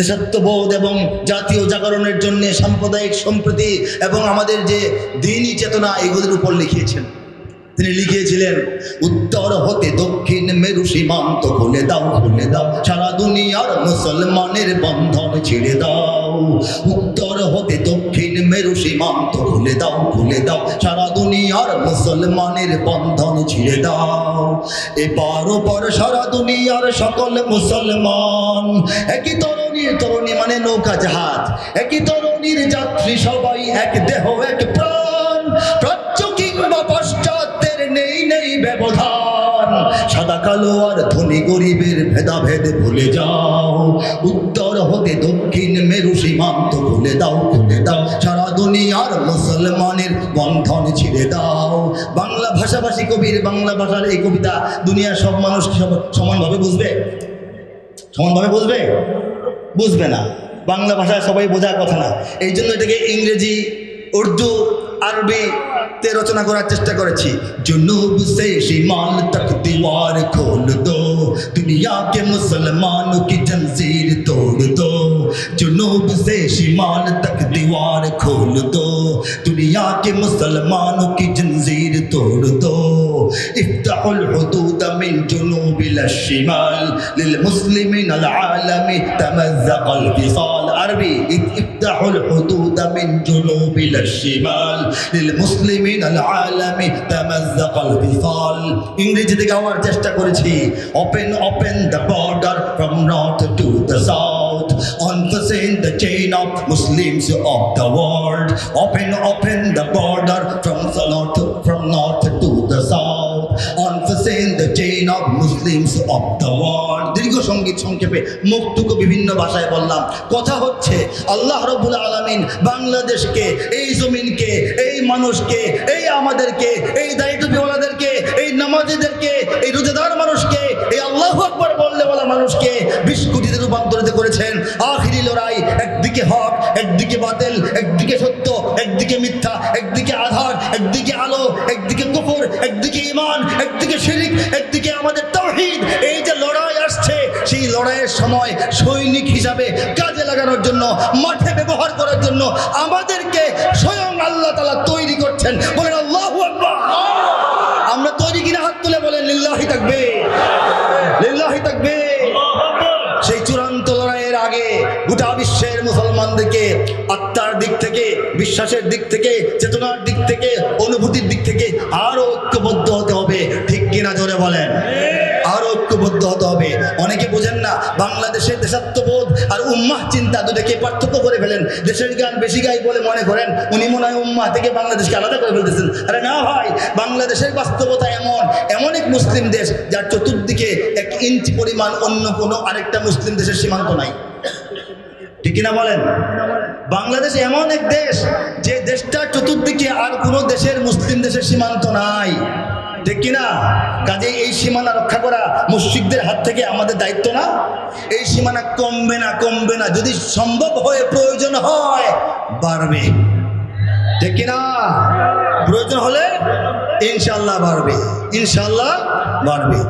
দেশাত্মবোধ এবং জাতীয় জাগরণের জন্য সাম্প্রদায়িক সম্প্রীতি এবং আমাদের যে দিনই চেতনা, এগুলির উপর লিখিয়েছেন। তিনি লিখিয়েছিলেন, উত্তর হতে দক্ষিণ মেরু সীমান্ত খুলে দাও খুলে দাও। সারা দুনিয়ার মুসলমানের বন্ধন ছিঁড়ে দাও। উত্তর হতে দক্ষিণ মেরু সীমান্ত খুলে দাও খুলে দাও। সারা দুনিয়ার মুসলমানের বন্ধন ছিঁড়ে দাও। এবার ওপর সারা দুনিয়ার সকল মুসলমান, একই তরুণীর তরুণী মানে নৌকা জাহাজ, একই তরুণীর যাত্রী সবাই এক দেহ, এক প্রাণ সাদা কালো আর ধনী গরিবের ভেদাভেদ ভুলে যাও। উত্তর হতে দক্ষিণ মেরু সীমান্ত ভুলে দাও, খুলে দাও। সারা দুনিয়ার মুসলমানের বন্ধন ছিঁড়ে দাও। বাংলা ভাষাভাষী কবির বাংলা ভাষার এই কবিতা দুনিয়ার সব মানুষ সমানভাবে বুঝবে? সমানভাবে বুঝবে? বুঝবে না। বাংলা ভাষায় সবাই বোঝার কথা না। এই জন্য এটাকে ইংরেজি, উর্দু আরবিতে রচনা করার চেষ্টা করেছি। জুনুব সে সীমান্ত के मुसलमानों की जंजीर तोड़ दो। जुनूब से शिमाल तक दीवार खोल दो। दुनिया के मुसलमानों की जंजीर तोड़ दो। افتحوا الحدود من جنوب الى الشمال للمسلمين العالم تمزق الفصال عربي افتحوا الحدود من جنوب الى الشمال للمسلمين العالم تمزق الفصال ইংরেজিতে গাওয়ার চেষ্টা করেছি open open the border from north to the south unforeseen the chain of Muslims of the world open open the border Muslims of the world দীর্ঘ সংগীত সংক্ষেপে মুখটুকু বিভিন্ন ভাষায় বললাম। কথা হচ্ছে, আল্লাহ রবুল আলমিন বাংলাদেশকে, এই জমিনকে, এই মানুষকে, এই আমাদেরকে, এই দায়িত্বওয়ালাদেরকে এই নামাজিদেরকে, এই রোজাদার মানুষকে, এই আল্লাহ আকবর বললে বলা মানুষকে বিশ কোটিতে রূপান্তরিত করেছেন। আখিরি লড়াই, একদিকে হক, একদিকে বাতিল, একদিকে সত্য, একদিকে মিথ্যা, একদিকে আধার, একদিকে আলো, একদিকে কুকুর একদিকে ইমান একদিকে শিরিক, একদিকে সময় সৈনিক হিসাবে কাজে লাগানোর জন্য, মাঠে ব্যবহার করার জন্য আমাদেরকে স্বয়ং আল্লাহ তালা তৈরি করছেন। বলেন, আল্লাহ আমরা তৈরি কিনা হাত তুলে বলেন, লিল্লাহি থাকবে লিল্লাহি থাকবে সেই চূড়ান্ত লড়াইয়ের আগে গোটা বিশ্বের মুসলমানদেরকে আত্মার দিক থেকে, বিশ্বাসের দিক থেকে, চেতনার দিক থেকে, অনুভূতির দিক থেকে আরও ঐক্যবদ্ধ হতে হবে। ঠিক কিনা জোরে বলেন? অনেকে বোঝেন না বাংলাদেশের দেশাত্মবোধ আর উম্মাহ চিন্তা দুটাকে পার্থক্য করে ফেলেন। দেশের গান বেশি গাই বলে মনে করেন, উনি মনে হয় উম্মাহ থেকে বাংলাদেশকে আলাদা করে ফেলতেছেন। আরে না ভাই, বাংলাদেশের বাস্তবতা এমন এমন এক মুসলিম দেশ, যার চতুর্দিকে এক ইঞ্চি পরিমাণ অন্য কোনো আরেকটা মুসলিম দেশের সীমান্ত নাই। ঠিক কিনা বলেন? বাংলাদেশ এমন এক দেশ, যে দেশটার চতুর্দিকে আর কোনো দেশের মুসলিম দেশের সীমান্ত নাই। ঠিক কিনা কাজে এই সীমানা রক্ষা করা মুসিকদের হাত থেকে আমাদের দায়িত্ব না? এই সীমানা কমবে না কমবে না। যদি সম্ভব হয়ে প্রয়োজন হয়, বাড়বে। ঠিক কিনা প্রয়োজন হলে ইনশাল্লাহ বাড়বে। ইনশাল্লাহ বাড়বে।